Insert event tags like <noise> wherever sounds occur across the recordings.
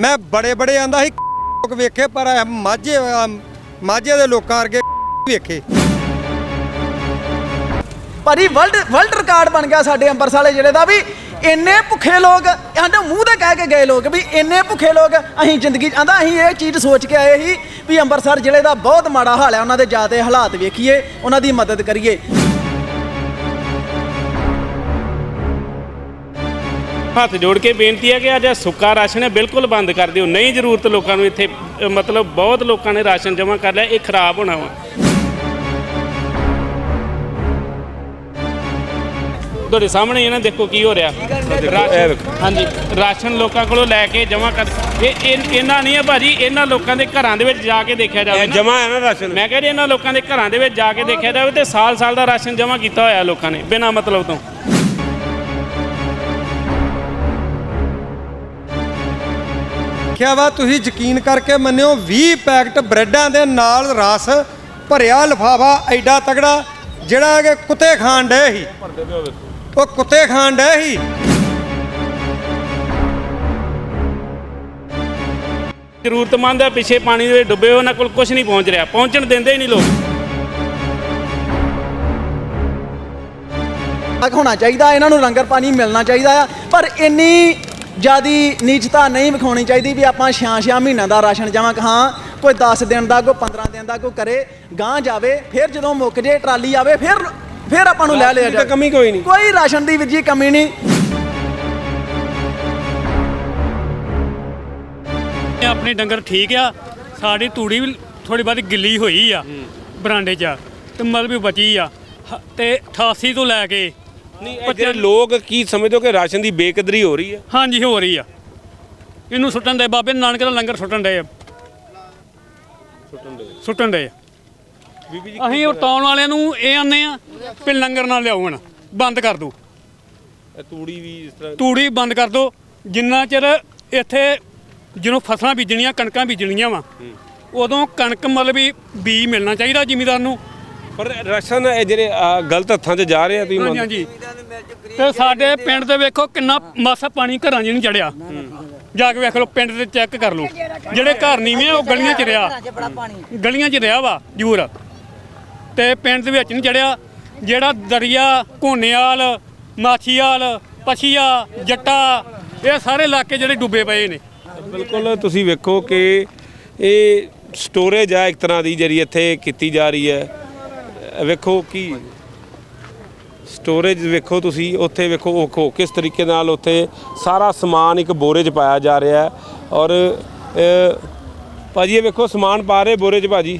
ਮੈਂ ਬੜੇ ਬੜੇ ਆਂਦਾ ਸੀ ਲੋਕ ਵੇਖੇ, ਪਰ ਇਹ ਮਾਝੇ ਮਾਝੇ ਦੇ ਲੋਕਾਂ ਵਰਗੇ ਵੇਖੇ। ਭਾਜੀ ਵਰਲਡ ਵਰਲਡ ਰਿਕਾਰਡ ਬਣ ਗਿਆ ਸਾਡੇ ਅੰਮ੍ਰਿਤਸਰ ਵਾਲੇ ਜਿਹੜੇ ਦਾ ਵੀ। ਇੰਨੇ ਭੁੱਖੇ ਲੋਕ ਆਂਦੇ ਮੂੰਹ ਤੇ ਕਹਿ ਕੇ ਗਏ ਲੋਕ ਵੀ ਇੰਨੇ ਭੁੱਖੇ ਲੋਕ, ਅਸੀਂ ਜ਼ਿੰਦਗੀ, ਆਂਦਾ ਅਸੀਂ ਇਹ ਚੀਜ਼ ਸੋਚ ਕੇ ਆਏ ਸੀ ਵੀ ਅੰਮ੍ਰਿਤਸਰ ਜ਼ਿਲ੍ਹੇ ਦਾ ਬਹੁਤ ਮਾੜਾ ਹਾਲ ਹੈ, ਉਹਨਾਂ ਦੇ ਜਿਆਦੇ ਹਾਲਾਤ ਵੇਖੀਏ, ਉਹਨਾਂ ਦੀ ਮਦਦ ਕਰੀਏ। ਹੱਥ ਜੋੜ ਕੇ ਬੇਨਤੀ ਹੈ ਕਿ ਅੱਜ ਇਹ ਸੁੱਕਾ ਰਾਸ਼ਨ ਹੈ ਬਿਲਕੁਲ ਬੰਦ ਕਰ ਦਿਓ। ਨਹੀਂ ਜ਼ਰੂਰਤ ਲੋਕਾਂ ਨੂੰ ਇੱਥੇ ਅ, ਮਤਲਬ ਬਹੁਤ ਲੋਕਾਂ ਨੇ ਰਾਸ਼ਨ ਜਮ੍ਹਾਂ ਕਰ ਲਿਆ ਇਹ ਖਰਾਬ ਹੋਣਾ ਵਾ। ਤੁਹਾਡੇ ਸਾਹਮਣੇ ਇਹ ਨਾ ਦੇਖੋ ਕੀ ਹੋ ਰਿਹਾ। ਰਾਸ਼ਨ ਹਾਂਜੀ ਰਾਸ਼ਨ ਲੋਕਾਂ ਕੋਲੋਂ ਲੈ ਕੇ ਜਮ੍ਹਾਂ ਕਰ ਇਹ ਇਹ- ਇਹਨਾਂ ਨਹੀਂ ਹੈ ਭਾਜੀ ਇਹਨਾਂ ਲੋਕਾਂ ਦੇ ਘਰਾਂ ਦੇ ਵਿੱਚ ਜਾ ਕੇ ਦੇਖਿਆ ਜਾਵੇ ਨਾ। ਜਮਾ ਹੈ ਨਾ ਰਾਸ਼ਨ? ਮੈਂ ਕਹਿੰਦੀ ਇਹਨਾਂ ਲੋਕਾਂ ਦੇ ਘਰਾਂ ਦੇ ਵਿੱਚ ਜਾ ਕੇ ਦੇਖਿਆ ਜਾਵੇ ਤੇ ਸਾਲ ਸਾਲ ਦਾ ਰਾਸ਼ਨ ਜਮ੍ਹਾਂ ਕੀਤਾ ਹੋਇਆ ਲੋਕਾਂ ਨੇ ਬਿਨਾਂ ਮਤਲਬ ਤੋਂ। ਕਿਹਾ ਵਾ ਤੁਸੀਂ ਯਕੀਨ ਕਰਕੇ ਮੰਨਿਓ 20 ਪੈਕਟ ਬ੍ਰੈਡਾਂ ਦੇ ਨਾਲ ਰਸ ਭਰਿਆ ਲਫਾਫਾ ਐਡਾ ਤਗੜਾ ਜਿਹੜਾ ਕਿ ਕੁੱਤੇ ਖਾਣ ਡਏ ਸੀ। ਉਹ ਕੁੱਤੇ ਖਾਣ ਡਏ ਸੀ। ਜ਼ਰੂਰਤਮੰਦ ਹੈ ਪਿੱਛੇ ਪਾਣੀ ਦੇ ਵਿੱਚ ਡੁੱਬੇ ਹੋਏ, ਉਹਨਾਂ ਕੋਲ ਕੁਝ ਨਹੀਂ ਪਹੁੰਚ ਰਿਹਾ। ਪਹੁੰਚਣ ਦਿੰਦੇ ਹੀ ਨਹੀਂ ਲੋਕ। ਤੱਕ ਹੋਣਾ ਚਾਹੀਦਾ ਇਹਨਾਂ ਨੂੰ ਲੰਗਰ ਪਾਣੀ ਮਿਲਣਾ ਚਾਹੀਦਾ ਆ ਪਰ ਇੰਨੀ ਜਿਆਦੀ ਨੀਚਤਾ ਨਹੀਂ ਵਿਖਾਉਣੀ ਚਾਹੀਦੀ ਵੀ ਆਪਾਂ ਛਿਆਂ ਛਿਆਂ ਮਹੀਨਿਆਂ ਦਾ ਰਾਸ਼ਨ ਜਮ੍ਹਾਂ ਹਾਂ ਕੋਈ 10 ਦਿਨ ਦਾ ਕੋਈ 15 ਦਿਨ ਦਾ ਕੋਈ ਕਰੇ ਗਾਂ ਜਾਵੇ ਫਿਰ ਜਦੋਂ ਮੁੱਕ ਜੇ ਟਰਾਲੀ ਆਵੇ ਫਿਰ ਫਿਰ ਆਪਾਂ ਨੂੰ ਲੈ ਲਿਆ ਜਾਵੇ। ਕਮੀ ਕੋਈ ਨਹੀਂ। ਕੋਈ ਰਾਸ਼ਨ ਦੀ ਵੀਰ ਜੀ ਕਮੀ ਨਹੀਂ। ਆਪਣੇ ਡੰਗਰ ਠੀਕ ਆ ਸਾਡੀ ਤੂੜੀ ਵੀ ਥੋੜੀ ਬਹੁਤੀ ਗਿੱਲੀ ਹੋਈ ਆ ਬਰਾਂਡੇ 'ਚ ਤੇ ਮਲ ਵੀ ਬਚੀ ਆ। ਤੇ 88 ਤੋਂ ਲੈ ਕੇ ਨਹੀਂ ਇਹ ਜਿਹੜੇ ਲੋਕ ਕੀ ਸਮਝਦੇ ਹੋ ਕਿ ਰਾਸ਼ਨ ਦੀ ਬੇਕਦਰੀ ਹੋ ਰਹੀ ਹੈ? ਹਾਂਜੀ ਹੋ ਰਹੀ ਆ। ਇਹਨੂੰ ਸੁੱਟਣ ਦੇ ਬਾਬੇ ਨਾਨਕ ਦਾ ਲੰਗਰ ਸੁੱਟਣ ਦੇ ਆ। ਸੁੱਟਣ ਦੇ। ਬੀਬੀ ਜੀ ਅਸੀਂ ਉਹ ਟਾਉਣ ਵਾਲਿਆਂ ਨੂੰ ਇਹ ਆਨੇ ਆ ਵੀ ਲੰਗਰ ਨਾ ਲਿਆਓ ਹੁਣ ਬੰਦ ਕਰ ਇਹ ਤੂੜੀ ਵੀ ਇਸ ਤਰ੍ਹਾਂ ਤੂੜੀ ਬੰਦ ਕਰ ਦਿਓ ਜਿੰਨਾ ਚਿਰ ਇੱਥੇ ਜਦੋਂ ਫਸਲਾਂ ਬੀਜਣੀਆਂ ਕਣਕਾਂ ਬੀਜਣੀਆਂ ਵਾ ਉਦੋਂ ਕਣਕ ਮਤਲਬ ਵੀ ਬੀ ਮਿਲਣਾ ਚਾਹੀਦਾ ਜ਼ਿਮੀਦਾਰ ਨੂੰ। ਪਰ ਰਾਸ਼ਨ ਇਹ ਜਿਹੜੇ ਗਲਤ ਹੱਥਾਂ 'ਚ ਜਾ ਰਹੇ ਆ ਤੁਸੀਂ ਹਾਂਜੀ ਹਾਂਜੀ। ਤੇ ਸਾਡੇ ਪਿੰਡ ਦੇ ਵੇਖੋ ਕਿੰਨਾ ਮਾਸਾ ਪਾਣੀ ਘਰਾਂ 'ਚ ਨਹੀਂ ਚੜਿਆ। ਜਾ ਕੇ ਵੇਖ ਲਓ ਪਿੰਡ ਤੇ ਚੈੱਕ ਕਰ ਲਓ। ਜਿਹੜੇ ਘਰ ਨੀਵੇਂ ਆ ਉਹ ਗਲੀਆਂ 'ਚ ਰਿਹਾ। ਗਲੀਆਂ 'ਚ ਰਿਹਾ ਵਾ ਜੂਰ ਤੇ ਪਿੰਡ ਦੇ ਵਿੱਚ ਨਹੀਂ ਚੜਿਆ। ਜਿਹੜਾ ਦਰਿਆ ਘੋਨੇਵਾਲ ਮਾਛੀਵਾਲ ਪਛੀਆ ਜੱਟਾ ਇਹ ਸਾਰੇ ਇਲਾਕੇ ਜਿਹੜੇ ਡੁੱਬੇ ਪਏ ਨੇ। ਬਿਲਕੁਲ ਤੁਸੀਂ ਵੇਖੋ ਕਿ ਇਹ ਸਟੋਰੇਜ ਆ ਇੱਕ ਤਰ੍ਹਾਂ ਦੀ ਜਿਹੜੀ ਇੱਥੇ ਕੀਤੀ ਜਾ ਰਹੀ ਹੈ। ਵੇਖੋ ਕੀ ਸਟੋਰੇਜ ਵੇਖੋ ਤੁਸੀਂ ਉੱਥੇ ਵੇਖੋ ਵੇਖੋ ਕਿਸ ਤਰੀਕੇ ਨਾਲ ਉੱਥੇ ਸਾਰਾ ਸਮਾਨ ਇੱਕ ਬੋਰੇ 'ਚ ਪਾਇਆ ਜਾ ਰਿਹਾ ਹੈ। ਔਰ ਭਾਜੀ ਇਹ ਵੇਖੋ ਸਮਾਨ ਪਾ ਰਹੇ ਬੋਰੇ 'ਚ ਭਾਜੀ।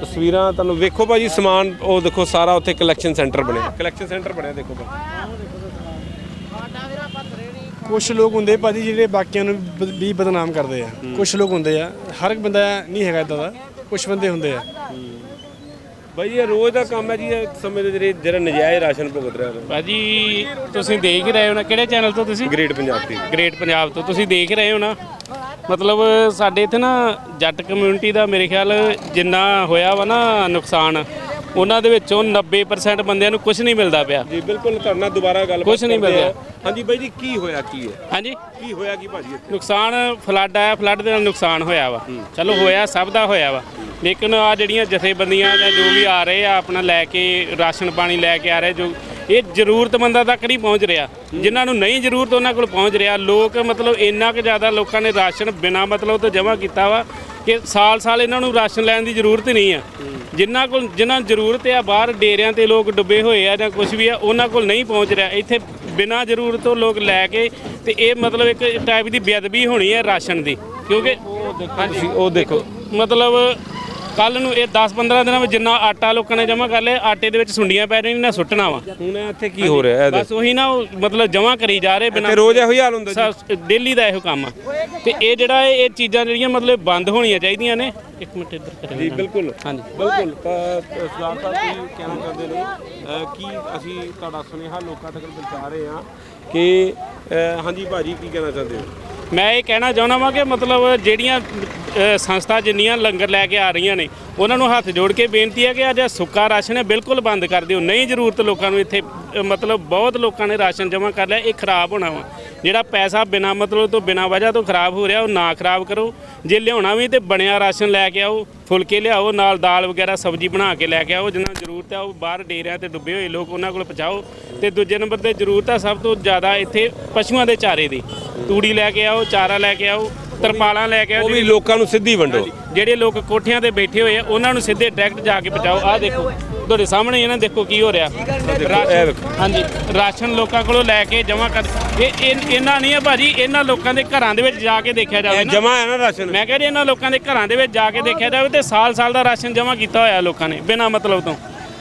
ਤਸਵੀਰਾਂ ਤੁਹਾਨੂੰ ਵੇਖੋ ਭਾਜੀ ਸਮਾਨ ਉਹ ਦੇਖੋ ਸਾਰਾ ਉੱਥੇ ਕਲੈਕਸ਼ਨ ਸੈਂਟਰ ਬਣਿਆ। ਕਲੈਕਸ਼ਨ ਸੈਂਟਰ ਬਣਿਆ ਦੇਖੋ ਭਾਜੀ। ਕੁਝ ਲੋਕ ਹੁੰਦੇ ਭਾਜੀ ਜਿਹੜੇ ਬਾਕੀਆਂ ਨੂੰ ਵੀ ਬਦਨਾਮ ਕਰਦੇ ਆ। ਕੁਝ ਲੋਕ ਹੁੰਦੇ ਆ। ਹਰ ਇੱਕ ਬੰਦਾ ਨਹੀਂ ਹੈਗਾ ਇਦਾਂ ਦਾ। ਕੁਝ ਬੰਦੇ ਹੁੰਦੇ ਆ। ਭਾਈ ਇਹ ਰੋਜ਼ ਦਾ ਕੰਮ ਹੈ ਜੀ ਇਹ ਸਮੇਂ ਦੇ ਜਿਹੜੇ ਜਿਹੜਾ ਨਜਾਇਜ਼ ਰਾਸ਼ਨ ਭੁਗਤ ਰਿਹਾ ਭਾਜੀ ਤੁਸੀਂ ਦੇਖ ਹੀ ਰਹੇ ਹੋ ਨਾ ਕਿਹੜੇ ਚੈਨਲ ਤੋਂ ਤੁਸੀਂ? ਗ੍ਰੇਟ ਪੰਜਾਬ ਦੀ ਗ੍ਰੇਟ ਪੰਜਾਬ ਤੋਂ। ਤੁਸੀਂ ਦੇਖ ਰਹੇ ਹੋ ਨਾ? ਮਤਲਬ ਸਾਡੇ ਇੱਥੇ ਨਾ ਜੱਟ ਕਮਿਊਨਿਟੀ ਦਾ ਮੇਰੇ ਖਿਆਲ ਜਿੰਨਾ ਹੋਇਆ ਵਾ ਨਾ ਨੁਕਸਾਨ ਉਹਨਾਂ ਦੇ ਵਿੱਚੋਂ 90% ਬੰਦਿਆਂ ਨੂੰ ਕੁਝ ਨਹੀਂ ਮਿਲਦਾ ਪਿਆ। ਜੀ ਬਿਲਕੁਲ ਕਰਨਾ ਦੁਬਾਰਾ ਗੱਲ ਕੁਛ ਨਹੀਂ ਰਿਹਾ। ਹਾਂਜੀ ਬਾਈ ਜੀ ਕੀ ਹੋਇਆ ਕੀ ਹੈ? ਹਾਂਜੀ। ਕੀ ਹੋਇਆ ਕੀ ਭਾਜੀ ਇੱਥੇ? ਨੁਕਸਾਨ ਫਲੱਡ ਆਇਆ ਫਲੱਡ ਦੇ ਨਾਲ ਨੁਕਸਾਨ ਹੋਇਆ ਵਾ। ਚਲੋ ਹੋਇਆ ਸਭ ਦਾ ਹੋਇਆ ਵਾ। ਲੇਕਿਨ ਆ ਜਿਹੜੀਆਂ ਜਥੇਬੰਦੀਆਂ ਜਾਂ ਜੋ ਵੀ ਆ ਰਹੇ ਆ ਆਪਣਾ ਲੈ ਕੇ ਰਾਸ਼ਨ ਪਾਣੀ ਲੈ ਕੇ ਆ ਰਹੇ ਜੋ ਇਹ ਜ਼ਰੂਰਤਮੰਦਾਂ ਤੱਕ ਨਹੀਂ ਪਹੁੰਚ ਰਿਹਾ। ਜਿਨ੍ਹਾਂ ਨੂੰ ਨਹੀਂ ਜ਼ਰੂਰਤ ਉਹਨਾਂ ਕੋਲ ਪਹੁੰਚ ਰਿਹਾ। ਲੋਕ ਮਤਲਬ ਇੰਨਾ ਕੁ ਜ਼ਿਆਦਾ ਲੋਕਾਂ ਨੇ ਰਾਸ਼ਨ ਬਿਨਾਂ ਮਤਲਬ ਤੋਂ ਜਮ੍ਹਾਂ ਕੀਤਾ ਵਾ ਕਿ ਸਾਲ ਸਾਲ ਇਹਨਾਂ ਨੂੰ ਰਾਸ਼ਨ ਲੈਣ ਦੀ ਜ਼ਰੂਰਤ ਹੀ ਨਹੀਂ ਆ। ਜਿਨ੍ਹਾਂ ਕੋਲ ਜਿਨ੍ਹਾਂ ਜ਼ਰੂਰਤ ਆ ਬਾਹਰ ਡੇਰਿਆਂ ਤੇ ਲੋਕ ਡੁੱਬੇ ਹੋਏ ਆ ਜਾਂ ਕੁਝ ਵੀ ਆ ਉਹਨਾਂ ਕੋਲ ਨਹੀਂ ਪਹੁੰਚ ਰਿਹਾ। ਇੱਥੇ ਬਿਨਾਂ ਜ਼ਰੂਰਤ ਤੋਂ ਲੋਕ ਲੈ ਕੇ ਤੇ ਇਹ ਮਤਲਬ ਇੱਕ ਟਾਈਪ ਦੀ ਬੇਅਦਬੀ ਹੋਣੀ ਹੈ ਰਾਸ਼ਨ ਦੀ। ਕਿਉਂਕਿ ਤੁਸੀਂ ਉਹ ਦੇਖੋ। ਮਤਲਬ ਕੱਲ ਨੂੰ ਇਹ 10-15 ਦਿਨਾਂ ਵਿੱਚ ਜਿੰਨਾ ਆਟਾ ਲੋਕਾਂ ਨੇ ਜਮ੍ਹਾਂ ਕਰ ਲਿਆ ਆਟੇ ਦੇ ਵਿੱਚ ਸੁੰਡੀਆਂ ਪੈ ਰਹੀਆਂ ਨੇ ਸੁੱਟਣਾ ਵਾ। ਹੁਣ ਇੱਥੇ ਕੀ ਹੋ ਰਿਹਾ? ਬਸ ਉਹੀ ਨਾ ਉਹ ਮਤਲਬ ਜਮ੍ਹਾਂ ਕਰੀ ਜਾ ਰਹੇ ਬਿਨਾਂ ਤੇ ਰੋਜ਼ ਇਹੋ ਹੀ ਹਾਲ ਹੁੰਦਾ ਜੀ। ਡੇਲੀ ਦਾ ਇਹੋ ਕੰਮ ਆ। ਤੇ ਇਹ ਜਿਹੜਾ ਇਹ ਇਹ ਚੀਜ਼ਾਂ ਜਿਹੜੀਆਂ ਮਤਲਬ ਬੰਦ ਹੋਣੀਆਂ ਚਾਹੀਦੀਆਂ ਨੇ। ਇੱਕ ਮਿੰਟ ਇੱਧਰ ਕਰੇ ਜੀ ਬਿਲਕੁਲ। ਹਾਂਜੀ। ਬਿਲਕੁਲ। ਤਾਂ ਸਰਦਾਰ ਸਾਹਿਬ ਕਹਿਣਾ ਚਾਹੁੰਦੇ ਨੇ? ਅਹ, ਕੀ ਅਸੀਂ ਤੁਹਾਡਾ ਸੁਨੇਹਾ ਲੋਕਾਂ ਤੱਕ ਪਹੁੰਚਾ ਰਹੇ ਹਾਂ ਕਿ ਅਹ, ਹਾਂਜੀ ਭਾਜੀ ਕੀ ਕਹਿਣਾ ਚਾਹੁੰਦੇ ਹੋ? ਮੈਂ ਇਹ ਕਹਿਣਾ ਚਾਹੁੰਦਾ ਵਾਂ ਕਿ ਮਤਲਬ ਜਿਹੜੀਆਂ ਸੰਸਥਾ ਜਿੰਨੀਆਂ ਲੰਗਰ ਲੈ ਕੇ ਆ ਰਹੀਆਂ ਨੇ, ਉਹਨਾਂ ਨੂੰ ਹੱਥ ਜੋੜ ਕੇ ਬੇਨਤੀ ਹੈ ਕਿ ਅੱਜ ਸੁੱਕਾ ਰਾਸ਼ਨ ਹੈ, ਬਿਲਕੁਲ ਬੰਦ ਕਰ ਦਿਓ। ਨਹੀਂ ਜ਼ਰੂਰਤ ਲੋਕਾਂ ਨੂੰ ਇੱਥੇ ਮਤਲਬ ਬਹੁਤ ਲੋਕਾਂ ਨੇ ਰਾਸ਼ਨ ਜਮ੍ਹਾਂ ਕਰ ਲਿਆ, ਇਹ ਖਰਾਬ ਹੋਣਾ ਵਾ। ਜਿਹੜਾ ਪੈਸਾ ਬਿਨਾ ਮਤਲਬ ਤੋਂ ਬਿਨਾ ਵਜ੍ਹਾ ਤੋਂ ਖਰਾਬ ਹੋ ਰਿਹਾ ਉਹ ਨਾ ਖਰਾਬ ਕਰੋ। ਜੇ ਲਿਆਉਣਾ ਵੀ ਤੇ ਬਣਿਆ ਰਾਸ਼ਨ ਲੈ ਕੇ ਆਓ ਫੁਲਕੇ ਲਿਆਓ ਨਾਲ ਦਾਲ ਵਗੈਰਾ ਸਬਜ਼ੀ ਬਣਾ ਕੇ ਲੈ ਕੇ ਆਓ ਜਿੰਨਾ ਜ਼ਰੂਰਤ ਹੈ ਉਹ ਬਾਹਰ ਡੇਰਿਆਂ ਤੇ ਡੁੱਬੇ ਹੋਏ ਲੋਕ ਉਹਨਾਂ ਕੋਲ ਪਹੁੰਚਾਓ। ਤੇ ਦੂਜੇ ਨੰਬਰ ਤੇ ਜ਼ਰੂਰਤ ਹੈ ਸਭ ਤੋਂ ਜ਼ਿਆਦਾ ਇੱਥੇ ਪਸ਼ੂਆਂ ਦੇ ਚਾਰੇ ਦੀ। ਤੂੜੀ ਲੈ ਕੇ ਆਓ ਚਾਰਾ ਲੈ ਕੇ ਆਓ ਤਰਪਾਲਾਂ ਲੈ ਕੇ ਆਓ ਉਹ ਵੀ ਲੋਕਾਂ ਨੂੰ ਸਿੱਧੀ ਵੰਡੋ। ਜਿਹੜੇ ਲੋਕ ਕੋਠਿਆਂ ਤੇ ਬੈਠੇ ਹੋਏ ਆ ਉਹਨਾਂ ਨੂੰ ਸਿੱਧੇ ਡਾਇਰੈਕਟ ਜਾ ਕੇ ਪਹੁੰਚਾਓ। ਆਹ ਦੇਖੋ ਤੁਹਾਡੇ ਸਾਹਮਣੇ ਇਹਨਾਂ ਦੇਖੋ ਕੀ ਹੋ ਰਿਹਾ। ਹਾਂਜੀ ਰਾਸ਼ਨ ਲੋਕਾਂ ਕੋਲੋਂ ਲੈ ਕੇ ਜਮ੍ਹਾਂ ਕਰ ਇਹ ਇਹ- ਇਹਨਾਂ ਨਹੀਂ ਹੈ ਭਾਜੀ ਇਹਨਾਂ ਲੋਕਾਂ ਦੇ ਘਰਾਂ ਦੇ ਵਿੱਚ ਜਾ ਕੇ ਦੇਖਿਆ ਜਾਵੇ ਜਮਾ ਹੈ ਨਾ ਰਾਸ਼ਨ। ਮੈਂ ਕਹਿੰਦੀ ਇਹਨਾਂ ਲੋਕਾਂ ਦੇ ਘਰਾਂ ਦੇ ਵਿੱਚ ਜਾ ਕੇ ਦੇਖਿਆ ਜਾਵੇ ਤੇ ਸਾਲ-ਸਾਲ ਦਾ ਰਾਸ਼ਨ ਜਮ੍ਹਾਂ ਕੀਤਾ ਹੋਇਆ ਲੋਕਾਂ ਨੇ ਬਿਨਾਂ ਮਤਲਬ ਤੋਂ।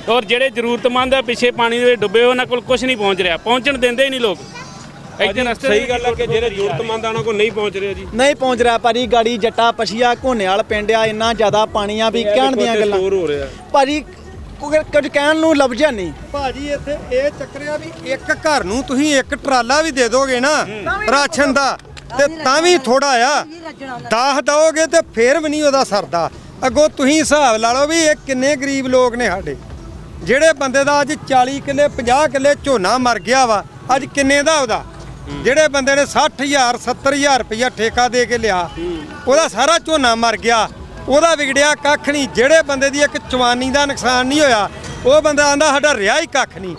ਔਰ ਜਿਹੜੇ ਜ਼ਰੂਰਤਮੰਦ ਆ ਪਿੱਛੇ ਪਾਣੀ ਦੇ ਵਿੱਚ ਡੁੱਬੇ ਉਹਨਾਂ ਕੋਲ ਕੁਝ ਨਹੀਂ ਪਹੁੰਚ ਰਿਹਾ। ਪਹੁੰਚਣ ਦਿੰਦੇ ਹੀ ਨਹੀਂ ਲੋਕ। ਇੱਥੇ ਰਸਤੇ ਦੇ ਸਹੀ ਗੱਲ ਹੈ ਕਿ ਜਿਹੜੇ ਜ਼ਰੂਰਤਮੰਦ ਆ ਉਹਨਾਂ ਕੋਲ ਨਹੀਂ ਪਹੁੰਚ ਰਿਹਾ ਜੀ। ਨਹੀਂ ਪਹੁੰਚ ਰਿਹਾ ਭਾਜੀ ਗਾੜੀ ਜੱਟਾ ਪਛੀਆ ਘੋਨੇਵਾਲ ਪਿੰਡ ਆ ਇੰਨਾ ਜ਼ਿਆਦਾ ਪਾਣੀ ਆ ਵੀ ਕਹਿਣ ਦੀਆਂ ਗੱਲਾਂ। ਭਾਜੀ ਕੁ- ਕੁਝ ਕਹਿਣ ਨੂੰ ਲਫ਼ਜ਼ਾਂ ਨਹੀਂ। ਭਾਜੀ ਇੱਥੇ ਇਹ ਚੱਕਰਿਆ ਵੀ ਇੱਕ ਘਰ ਨੂੰ ਤੁਸੀਂ ਇੱਕ ਟਰਾਲਾ ਵੀ ਦੇ ਦੋਗੇ ਨਾ ਰਾਸ਼ਨ ਦਾ ਤੇ ਤਾਂ ਵੀ ਥੋੜਾ ਆ। 10 ਦਓਗੇ ਤੇ ਫੇਰ ਵੀ ਨਹੀਂ ਉਹਦਾ ਸਰਦਾ। ਅੱਗੋਂ ਤੁਸੀਂ ਹਿਸਾਬ ਲਾ ਲਓ ਵੀ ਇਹ ਕਿੰਨੇ ਗਰੀਬ ਲੋਕ ਨੇ ਸਾਡੇ। ਜਿਹੜੇ ਬੰਦੇ ਦਾ ਅੱਜ 40 ਕਿੱਲੇ 50 ਕਿੱਲੇ ਝੋਨਾ ਮਰ ਗਿਆ ਵਾ ਅੱਜ ਕਿੰਨੇ ਦਾ ਉਹਦਾ? ਜਿਹੜੇ ਬੰਦੇ ਨੇ 60000 70000 ਰੁਪਇਆ ਠੇਕਾ ਦੇ ਕੇ ਲਿਆ ਉਹਦਾ ਸਾਰਾ ਝੋਨਾ ਮਰ ਗਿਆ। ਉਹਦਾ ਵਿਗੜਿਆ ਕੱਖ ਨਹੀਂ। ਜਿਹੜੇ ਬੰਦੇ ਦੀ ਇੱਕ ਚਵਾਨੀ ਦਾ ਨੁਕਸਾਨ ਨਹੀਂ ਹੋਇਆ ਉਹ ਬੰਦਾ ਆਂਦਾ ਸਾਡਾ ਰਿਹਾ ਹੀ ਕੱਖ ਨਹੀਂ।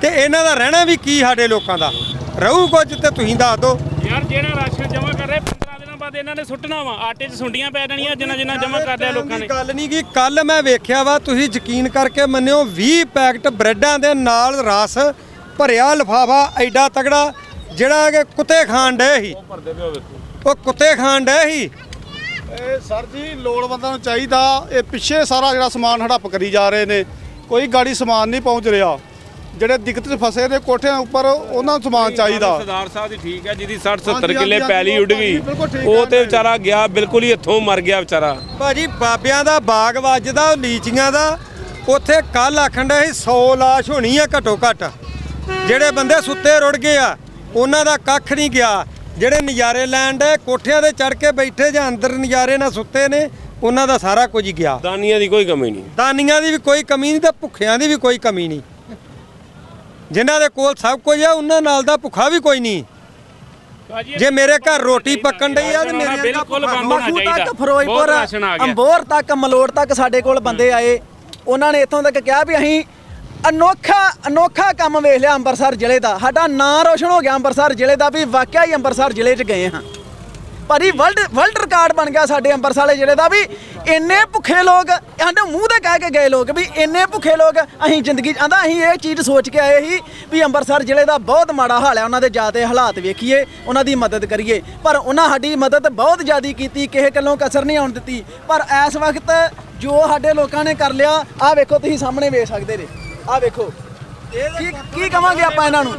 ਤੇ ਇਹਨਾਂ ਦਾ ਰਹਿਣਾ ਵੀ ਕੀ ਸਾਡੇ ਲੋਕਾਂ ਦਾ? ਰਹੂ ਕੁਝ ਤੇ ਤੁਸੀਂ ਦੱਸ ਦਿਓ। ਯਾਰ ਜਿਹੜਾ ਰਾਸ਼ਨ ਜਮ੍ਹਾਂ ਕਰ ਰਹੇ 15 ਦਿਨਾਂ ਬਾਅਦ ਇਹਨਾਂ ਨੇ ਸੁੱਟਣਾ ਵਾ। ਆਟੇ 'ਚ ਸੁੰਡੀਆਂ ਪੈ ਜਾਣੀਆਂ ਜਿੰਨਾ ਜਿੰਨਾ ਜਮ੍ਹਾਂ ਕਰ ਲਿਆ ਲੋਕਾਂ ਨੇ। ਗੱਲ ਨਹੀਂ ਕੀ ਕੱਲ ਮੈਂ ਵੇਖਿਆ ਵਾ ਤੁਸੀਂ ਯਕੀਨ ਕਰਕੇ ਮੰਨਿਓ 20 ਪੈਕਟ ਬ੍ਰੈਡਾਂ ਦੇ ਨਾਲ ਰਸ ਭਰਿਆ ਲਫਾਫਾ ਐਡਾ ਤਗੜਾ ਜਿਹੜਾ ਕਿ ਕੁੱਤੇ ਖਾਣ ਡਏ ਸੀ। ਉਹ ਕੁੱਤੇ ਖਾਣ ਡਏ ਸੀ। ਇਹ ਸਰ ਜੀ ਲੋੜਵੰਦਾਂ ਨੂੰ ਚਾਹੀਦਾ ਇਹ ਪਿੱਛੇ ਸਾਰਾ ਜਿਹੜਾ ਸਮਾਨ ਹੜੱਪ ਕਰੀ ਜਾ ਰਹੇ ਨੇ। ਕੋਈ ਗਾੜੀ ਸਮਾਨ ਨਹੀਂ ਪਹੁੰਚ ਰਿਹਾ। ਜਿਹੜੇ ਦਿੱਕਤ 'ਚ ਫਸੇ ਨੇ ਕੋਠਿਆਂ ਉੱਪਰ ਉਹਨਾਂ ਨੂੰ ਸਮਾਨ ਚਾਹੀਦਾ। ਸਰਦਾਰ ਸਾਹਿਬ ਦੀ ਠੀਕ ਹੈ ਜਿਹਦੀ 60 70 ਹਾਂਜੀ, ਕਿੱਲੇ ਪੈਲੀ ਉੱਡ ਗਈ ਉਹ ਤੇ। ਵਿਚਾਰਾ ਗਿਆ ਬਿਲਕੁਲ ਹੀ ਹੱਥੋਂ ਮਰ ਗਿਆ ਵਿਚਾਰਾ। ਭਾਜੀ ਬਾਬਿਆਂ ਦਾ ਬਾਗ ਵੱਜਦਾ ਉਹ ਲੀਚੀਆਂ ਦਾ। ਉੱਥੇ ਕੱਲ ਆਖਣ ਸੀ 100 ਲਾਸ਼ ਹੋਣੀ ਆ ਘਟੋ ਘਟ। ਜਿਹੜੇ ਬੰਦੇ ਸੁੱਤੇ ਰੁੜ ਗਏ ਆ ਉਹਨਾਂ ਦਾ ਕੱਖ ਨਹੀਂ ਗਿਆ। ਜਿਹੜੇ ਨਜ਼ਾਰੇ ਲੈਣ ਦੇ ਕੋਠਿਆਂ ਤੇ ਚੜ ਕੇ ਬੈਠੇ ਜਾਂ ਅੰਦਰ ਨਜ਼ਾਰੇ ਨਾਲ ਸੁੱਤੇ ਨੇ ਉਹਨਾਂ ਦਾ ਸਾਰਾ ਕੁਝ ਹੀ ਗਿਆ। ਦਾਨੀਆਂ ਦੀ ਕੋਈ ਕਮੀ ਨਹੀਂ। ਦਾਨੀਆਂ ਦੀ ਵੀ ਕੋਈ ਕਮੀ ਨਹੀਂ ਤੇ ਭੁੱਖਿਆਂ ਦੀ ਵੀ ਕੋਈ ਕਮੀ ਨਹੀਂ। ਜਿਨ੍ਹਾਂ ਦੇ ਕੋਲ ਸਭ ਕੁਝ ਆ ਉਹਨਾਂ ਨਾਲ ਦਾ ਭੁੱਖਾ ਵੀ ਕੋਈ ਨਹੀਂ। ਜੇ ਮੇਰੇ ਘਰ ਰੋਟੀ ਪੱਕਣ ਡਈ ਆ ਤੇ ਮੇਰੇ ਬਿਲਕੁਲ ਬੰਦ ਹੋਣਾ ਮਖੂ ਚਾਹੀਦਾ ਤੱਕ ਫਿਰੋਜ਼ਪੁਰ ਅੰਬੋਰ ਤੱਕ ਮਲੋੜ ਤੱਕ ਸਾਡੇ ਕੋਲ ਬੰਦੇ ਆਏ। ਉਹਨਾਂ ਨੇ ਇੱਥੋਂ ਤੱਕ ਕਿਹਾ ਵੀ ਅਸੀਂ ਅਨੋਖਾ ਅਨੋਖਾ ਕੰਮ ਵੇਖ ਲਿਆ ਅੰਮ੍ਰਿਤਸਰ ਜ਼ਿਲ੍ਹੇ ਦਾ। ਸਾਡਾ ਨਾਂ ਰੋਸ਼ਨ ਹੋ ਗਿਆ ਅੰਮ੍ਰਿਤਸਰ ਜ਼ਿਲ੍ਹੇ ਦਾ ਵੀ ਵਾਕਿਆ ਹੀ ਅੰਮ੍ਰਿਤਸਰ ਜ਼ਿਲ੍ਹੇ 'ਚ ਗਏ ਹਾਂ। ਭਾਜੀ ਵਰਲਡ ਵਰਲਡ ਰਿਕਾਰਡ ਬਣ ਗਿਆ ਸਾਡੇ ਅੰਮ੍ਰਿਤਸਰ ਵਾਲੇ ਜ਼ਿਲ੍ਹੇ ਦਾ ਵੀ। ਇੰਨੇ ਭੁੱਖੇ ਲੋਕ, ਸਾਡੇ ਮੂੰਹ ਤੇ ਕਹਿ ਕੇ ਗਏ ਲੋਕ ਵੀ ਇੰਨੇ ਭੁੱਖੇ ਲੋਕ ਅਸੀਂ ਜ਼ਿੰਦਗੀ 'ਚ ਆਂਦਾ, ਅਸੀਂ ਇਹ ਚੀਜ਼ ਸੋਚ ਕੇ ਆਏ ਸੀ ਵੀ ਅੰਮ੍ਰਿਤਸਰ ਜ਼ਿਲ੍ਹੇ ਦਾ ਬਹੁਤ ਮਾੜਾ ਹਾਲ ਹੈ, ਉਹਨਾਂ ਦੇ ਜਾਤੇ ਹਾਲਾਤ ਵੇਖੀਏ, ਉਹਨਾਂ ਦੀ ਮਦਦ ਕਰੀਏ। ਪਰ ਉਹਨਾਂ ਸਾਡੀ ਮਦਦ ਬਹੁਤ ਜ਼ਿਆਦਾ ਕੀਤੀ, ਕਿਸੇ ਗੱਲੋਂ ਕਸਰ ਨਹੀਂ ਆਉਣ ਦਿੱਤੀ। ਪਰ ਇਸ ਵਕਤ ਜੋ ਸਾਡੇ ਲੋਕਾਂ ਨੇ ਕਰ ਲਿਆ, ਆਹ ਵੇਖੋ ਤੁਸੀਂ ਸਾਹਮਣੇ ਵੇਖ ਸਕਦੇ ਜੇ। ਆਹ ਵੇਖੋ। ਕੀ ਕੀ ਕਵਾਂਗੇ ਆਪਾਂ ਇਹਨਾਂ ਨੂੰ?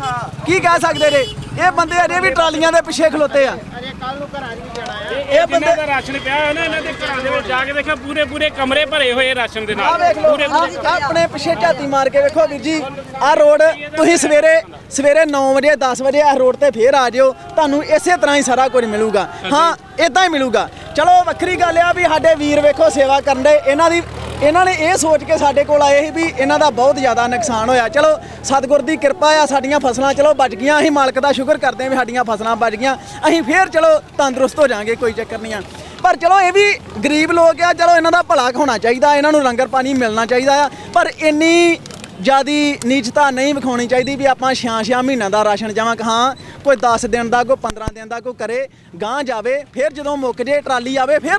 ਕੀ ਕਹਿ ਸਕਦੇ ਜੇ ਇਹ ਬੰਦੇ ਅਜੇ ਵੀ ਟਰਾਲੀਆਂ ਦੇ ਪਿੱਛੇ ਖਲੋਤੇ ਆ। ਇਹ ਬੰਦੇ ਦਾ ਰਾਸ਼ਨ ਪਿਆ ਹੋਇਆ ਨਾ ਇਹਨਾਂ ਦੇ ਘਰਾਂ ਦੇ ਵਿੱਚ ਜਾ ਕੇ ਦੇਖਿਆ ਪੂਰੇ ਪੂਰੇ ਕਮਰੇ ਭਰੇ ਹੋਏ ਰਾਸ਼ਨ ਦੇ ਆ ਨਾਲ ਵੇਖ ਲਓ ਪੂਰੇ ਪੂਰੇ ਆਹ ਆਪਣੇ ਪਿੱਛੇ ਝਾਤੀ ਮਾਰ ਕੇ ਵੇਖੋ ਵੀਰ ਜੀ ਆਹ ਰੋਡ ਤੁਸੀਂ ਸਵੇਰੇ ਸਵੇਰੇ 9 ਵਜੇ 10 ਵਜੇ ਇਸ ਰੋਡ ਤੇ ਫੇਰ ਆ ਜਿਓ। ਤੁਹਾਨੂੰ ਇਸੇ ਤਰ੍ਹਾਂ ਹੀ ਸਾਰਾ ਕੁਝ ਮਿਲੂਗਾ। ਹਾਂ ਇਦਾਂ ਹੀ ਮਿਲੂਗਾ। ਚਲੋ ਵੱਖਰੀ ਗੱਲ ਆ ਵੀ ਸਾਡੇ ਵੀਰ ਵੇਖੋ ਸੇਵਾ ਕਰਨ ਦੇ ਇਹਨਾਂ ਦੀ ਇਹਨਾਂ ਨੇ ਇਹ ਸੋਚ ਕੇ ਸਾਡੇ ਕੋਲ ਆਏ ਸੀ ਵੀ ਇਹਨਾਂ ਦਾ ਬਹੁਤ ਜ਼ਿਆਦਾ ਨੁਕਸਾਨ ਹੋਇਆ। ਚਲੋ, ਸਤਿਗੁਰ ਦੀ ਕਿਰਪਾ ਆ, ਸਾਡੀਆਂ ਫਸਲਾਂ ਚਲੋ ਬਚ ਗਈਆਂ, ਅਸੀਂ ਮਾਲਕ ਦਾ ਸ਼ੁਕਰ ਕਰਦੇ ਹਾਂ ਵੀ ਸਾਡੀਆਂ ਫਸਲਾਂ ਬਚ ਗਈਆਂ। ਅਸੀਂ ਫੇਰ ਚਲੋ ਤੰਦਰੁਸਤ ਹੋ ਜਾਾਂਗੇ, ਕੋਈ ਚੱਕਰ ਨਹੀਂ ਆ। ਪਰ ਚਲੋ, ਇਹ ਵੀ ਗਰੀਬ ਲੋਕ ਆ, ਚਲੋ ਇਹਨਾਂ ਦਾ ਭਲਾ ਹੋਣਾ ਚਾਹੀਦਾ, ਇਹਨਾਂ ਨੂੰ ਲੰਗਰ ਪਾਣੀ ਮਿਲਣਾ ਚਾਹੀਦਾ ਆ। ਪਰ ਇੰਨੀ ਜਿਆਦੀ ਨੀਚਤਾ ਨਹੀਂ ਵਿਖਾਉਣੀ ਚਾਹੀਦੀ ਵੀ ਆਪਾਂ ਛਿਆਂ ਛਿਆਂ ਮਹੀਨਿਆਂ ਦਾ ਰਾਸ਼ਨ ਜਾਵਾਂ ਹਾਂ ਕੋਈ 10 ਦਿਨ ਦਾ, ਕੋਈ 15 ਦਿਨ ਦਾ, ਕੋਈ ਕਰੇ ਗਾਂ ਜਾਵੇ, ਫਿਰ ਜਦੋਂ ਮੁੱਕ ਜੇ, ਟਰਾਲੀ ਆਵੇ, ਫਿਰ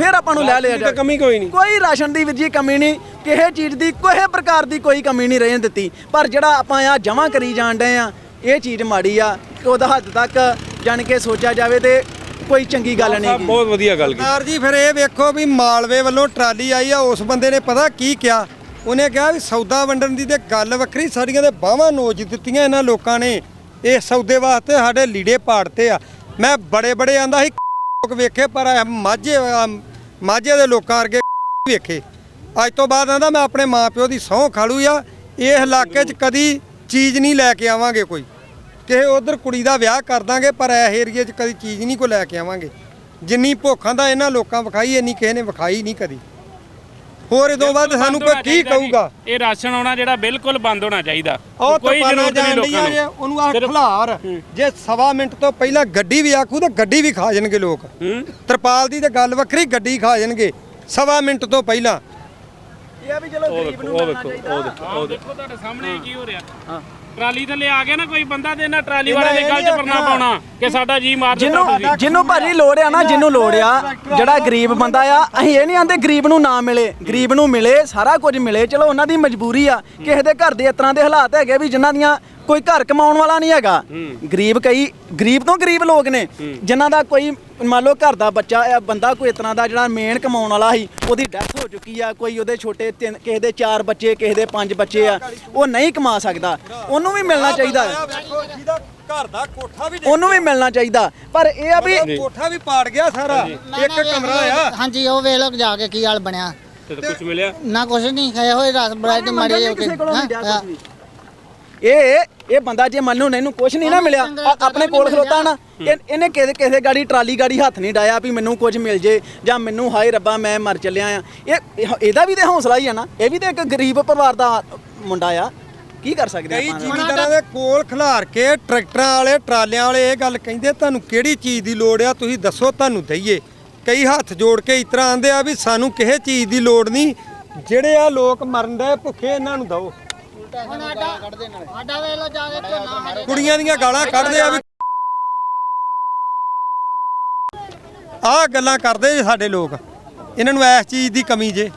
ਫਿਰ ਆਪਾਂ ਨੂੰ ਲੈ ਲਿਆ ਦੀ ਜਾਵੇ। ਕਮੀ ਕੋਈ ਨਹੀਂ। ਕੋਈ ਰਾਸ਼ਨ ਦੀ ਜੀ ਕਮੀ ਨਹੀਂ ਕਿਸੇ ਚੀਜ਼ ਦੀ ਕੋਈ ਪ੍ਰਕਾਰ ਦੀ ਕੋਈ ਕਮੀ ਨਹੀਂ ਰਹਿਣ ਦਿੱਤੀ। ਪਰ ਜਿਹੜਾ ਆਪਾਂ ਆ ਜਮਾ ਕਰੀ ਜਾਣ ਡਏ ਆ ਇਹ ਚੀਜ਼ ਮਾੜੀ ਆ ਉਹਦਾ ਹੱਦ ਤੱਕ ਜਾਣ ਕੇ ਸੋਚਿਆ ਜਾਵੇ ਤੇ ਕੋਈ ਚੰਗੀ ਗੱਲ ਨਹੀਂ ਸਾਹਿਬ ਬਹੁਤ ਵਧੀਆ ਗੱਲ ਕੀਤੀ। ਸਰਦਾਰ ਜੀ ਫਿਰ ਇਹ ਵੇਖੋ ਵੀ ਮਾਲਵੇ ਵੱਲੋਂ ਟਰਾਲੀ ਆਈ ਆ ਉਸ ਬੰਦੇ ਨੇ ਪਤਾ ਕੀ ਕਿਹਾ? ਉਹਨੇ ਕਿਹਾ ਵੀ ਸੌਦਾ ਵੰਡਣ ਦੀ ਤੇ ਗੱਲ ਵੱਖਰੀ ਸਾਡੀਆਂ ਤੇ ਬਾਹਾਂ ਨੋਚ ਦਿੱਤੀਆਂ ਇਹਨਾਂ ਲੋਕਾਂ ਨੇ। ਇਹ ਸੌਦੇ ਵਾਸਤੇ ਸਾਡੇ ਲੀੜੇ ਪਾੜਤੇ ਆ। ਮੈਂ ਬੜੇ ਬੜੇ ਆਂਦਾ ਸੀ ਲੋਕ ਵੇਖੇ ਪਰ ਮਾਝੇ ਮਾਝੇ ਦੇ ਲੋਕਾਂ ਅਰਗੇ <laughs> ਵੇਖੇ। ਅੱਜ ਤੋਂ ਬਾਅਦ ਆਂਦਾ ਮੈਂ ਆਪਣੇ ਮਾਪਿਓ ਦੀ ਸਹੁੰ ਖਾਲੂ ਆ ਇਹ ਇਲਾਕੇ 'ਚ ਕਦੀ ਚੀਜ਼ ਨਹੀਂ ਲੈ ਕੇ ਆਵਾਂਗੇ ਕੋਈ। ਕਿਸੇ ਉਧਰ ਕੁੜੀ ਦਾ ਵਿਆਹ ਕਰ ਦਾਂਗੇ, ਪਰ ਇਹ ਏਰੀਏ 'ਚ ਕਦੀ ਚੀਜ਼ ਨਹੀਂ ਕੋਈ ਲੈ ਕੇ ਆਵਾਂਗੇ। ਜਿੰਨੀ ਭੁੱਖਾਂ ਦਾ ਇਹਨਾਂ ਲੋਕਾਂ ਵਿਖਾਈ, ਇੰਨੀ ਕਿਸੇ ਨੇ ਵਿਖਾਈ ਨਹੀਂ ਕਦੀ। ਹੋਰ ਇਦੋਂ ਵੱਧ ਸਾਨੂੰ ਕੋਈ ਕੀ। ਕਹੂਗਾ? ਇਹ ਰਾਸ਼ਨ ਆਉਣਾ ਜਿਹੜਾ ਬਿਲਕੁਲ ਬੰਦ ਹੋਣਾ ਚਾਹੀਦਾ। ਕੋਈ ਜ਼ਰੂਰਤ ਨਹੀਂ ਲੋਕਾਂ ਜੇ ਨੂੰ ਉਹਨੂੰ ਆ ਖਲਾਰ। ਜੇ ਸਵਾ ਮਿੰਟ ਤੋਂ ਪਹਿਲਾਂ ਗੱਡੀ ਵੀ ਆਖੂ ਤਾਂ ਗੱਡੀ ਵੀ ਖਾ ਜਾਣਗੇ ਲੋਕ। ਹੂੰ। ਤਰਪਾਲ ਦੀ ਤੇ ਗੱਲ ਵੱਖਰੀ ਗੱਡੀ ਖਾ ਜਾਣਗੇ। ਸਵਾ ਮਿੰਟ ਤੋਂ ਪਹਿਲਾਂ। ਇਹ ਆ ਵੀ ਚਲੋ ਗਰੀਬ ਨੂੰ ਮਿਲਣਾ ਦੇਖੋ ਚਾਹੀਦਾ। ਉਹ ਦੇਖੋ ਆਹ ਦੇਖੋ ਤੁਹਾਡੇ ਸਾਹਮਣੇ ਕੀ ਹੋ ਰਿਹਾ। ਟਰਾਲੀ ਥੱਲੇ ਆ ਗਿਆ ਨਾ ਕੋਈ ਬੰਦਾ ਤੇ ਇਹਨਾਂ ਟਰਾਲੀ ਵਾਲੇ ਦੇ ਗੱਲ 'ਚ ਪਰਨਾ। ਪਾਉਣਾ ਕਿ ਸਾਡਾ ਜੀ ਮਾਰ ਦਿੱਤਾ ਜਿਹਨੂੰ ਜਿਹਨੂੰ ਭਾਜੀ ਲੋੜ ਆ ਨਾ ਜਿਹਨੂੰ ਲੋੜ ਆ ਜਿਹੜਾ ਗਰੀਬ ਬੰਦਾ ਆ ਅਸੀਂ ਇਹ ਨਹੀਂ ਆਂਦੇ ਗਰੀਬ ਨੂੰ ਨਾ ਮਿਲੇ। ਗਰੀਬ ਨੂੰ ਮਿਲੇ ਸਾਰਾ ਕੁਝ ਮਿਲੇ। ਚਲੋ ਉਹਨਾਂ ਦੀ ਮਜਬੂਰੀ ਆ। ਕਿਸੇ ਦੇ ਘਰ ਦੇ ਇਸ ਤਰ੍ਹਾਂ ਦੇ ਹਾਲਾਤ ਹੈਗੇ ਵੀ ਜਿਨ੍ਹਾਂ ਦੀਆਂ ਕੋਈ ਘਰ ਕਮਾਉਣ ਵਾਲਾ ਨਹੀਂ ਹੈਗਾ। ਗਰੀਬ ਕਈ ਗਰੀਬ ਤੋਂ ਗਰੀਬ ਲੋਕ ਨੇ ਜਿਨ੍ਹਾਂ ਦਾ ਕੋਈ ਮੰਨ ਲਓ ਘਰ ਦਾ ਬੱਚਾ ਆ ਬੰਦਾ ਕੋਈ ਇਸ ਤਰ੍ਹਾਂ ਦਾ ਜਿਹੜਾ ਮੇਨ ਕਮਾਉਣ ਵਾਲਾ ਸੀ ਉਹਦੀ ਡੈਥ ਹੋ ਚੁੱਕੀ ਆ ਕੋਈ ਉਹਦੇ ਛੋਟੇ ਤਿੰਨ ਕਿਸੇ ਦੇ ਚਾਰ ਬੱਚੇ ਕਿਸੇ ਦੇ ਪੰਜ ਬੱਚੇ ਆ ਉਹ ਨਹੀਂ ਕਮਾ ਸਕਦਾ। ਉਹਨੂੰ ਵੀ ਮਿਲਣਾ ਚਾਹੀਦਾ। ਹੈ ਵੇਖੋ ਜਿਹਦਾ ਘਰ ਦਾ ਕੋਠਾ ਵੀ ਉਹਨੂੰ ਵੀ ਮਿਲਣਾ ਚਾਹੀਦਾ। ਪਰ ਇਹ ਆ ਵੀ ਕੋਠਾ ਵੀ ਪਾੜ ਗਿਆ ਸਾਰਾ। ਇੱਕ ਕਮਰਾ ਆ। ਹਾਂਜੀ ਉਹ ਵੇਖ ਲਓ ਜਾ ਕੇ ਕੀ ਹਾਲ ਬਣਿਆ। ਤੇ ਕੁਝ ਮਿਲਿਆ? ਨਾ ਕੁਛ ਨਹੀਂ ਖਾਇਆ ਹੋਏ ਰਸ ਬ੍ਰੈਡ ਮਾਰੇ ਹੋ ਕੇ ਕਿਸੇ ਕੋਲੋਂ ਨਹੀਂ ਡਿਆ ਹਾਂ, ਕੁਛ ਵੀ। ਇਹ ਇਹ ਬੰਦਾ ਜੇ ਮੰਨ ਲਓ ਇਹਨੂੰ ਕੁਝ ਨਹੀਂ ਨਾ ਮਿਲਿਆ ਆ- ਆਪਣੇ ਕੋਲ ਖਲੋਤਾ ਨਾ ਇਹ- ਇਹਨੇ ਕਿਸੇ ਕਿਸੇ ਗਾੜੀ ਟਰਾਲੀ ਗਾੜੀ ਹੱਥ ਨਹੀਂ ਡਾਇਆ ਵੀ ਮੈਨੂੰ ਕੁਝ ਮਿਲ ਜੇ ਜਾਂ ਮੈਨੂੰ ਹਾਏ ਰੱਬਾ ਮੈਂ ਮਰ ਚੱਲਿਆ ਆ। ਇਹ ਇਹ- ਇਹਦਾ ਵੀ ਤੇ ਹੌਸਲਾ ਹੀ ਆ ਨਾ। ਇਹ ਵੀ ਤੇ ਇੱਕ ਗਰੀਬ ਪਰਿਵਾਰ ਦਾ ਮੁੰਡਾ ਆ। ਕੀ ਕਰ ਸਕਦੇ ਕਈ ਆਪਾਂ? ਜ਼ਿਮੀਂਦਾਰਾਂ ਦੇ ਕੋਲ ਖਿਲਾਰ ਕੇ ਟਰੈਕਟਰਾਂ ਵਾਲੇ ਟਰਾਲਿਆਂ ਵਾਲੇ ਇਹ ਗੱਲ ਕਹਿੰਦੇ ਤੁਹਾਨੂੰ ਕਿਹੜੀ ਚੀਜ਼ ਦੀ ਲੋੜ ਆ? ਤੁਸੀਂ ਦੱਸੋ ਤੁਹਾਨੂੰ ਦਈਏ। ਕਈ ਹੱਥ ਜੋੜ ਕੇ ਇਸ ਤਰ੍ਹਾਂ ਆਂਦੇ ਆ ਵੀ ਸਾਨੂੰ ਕਿਸੇ ਚੀਜ਼ ਦੀ ਲੋੜ ਨਹੀਂ। ਜਿਹੜੇ ਆ ਲੋਕ ਮਰਨ ਦੇ ਭੁੱਖੇ ਇਹਨਾਂ ਨੂੰ ਦਓ। ਹੁਣ ਆਡਾ ਆਡਾ ਵੇਖ ਲਓ ਜਾ ਕੇ ਝੋਨਾ ਸਾਡੇ ਕੁੜੀਆਂ ਦੀਆਂ ਗਾਲਾਂ ਕੱਢਦੇ ਆ ਵੀ ਆਹ ਗੱਲਾਂ ਕਰਦੇ ਜੇ ਸਾਡੇ ਲੋਕ। ਇਹਨਾਂ ਨੂੰ ਇਸ ਚੀਜ਼ ਦੀ ਕਮੀ ਜੇ।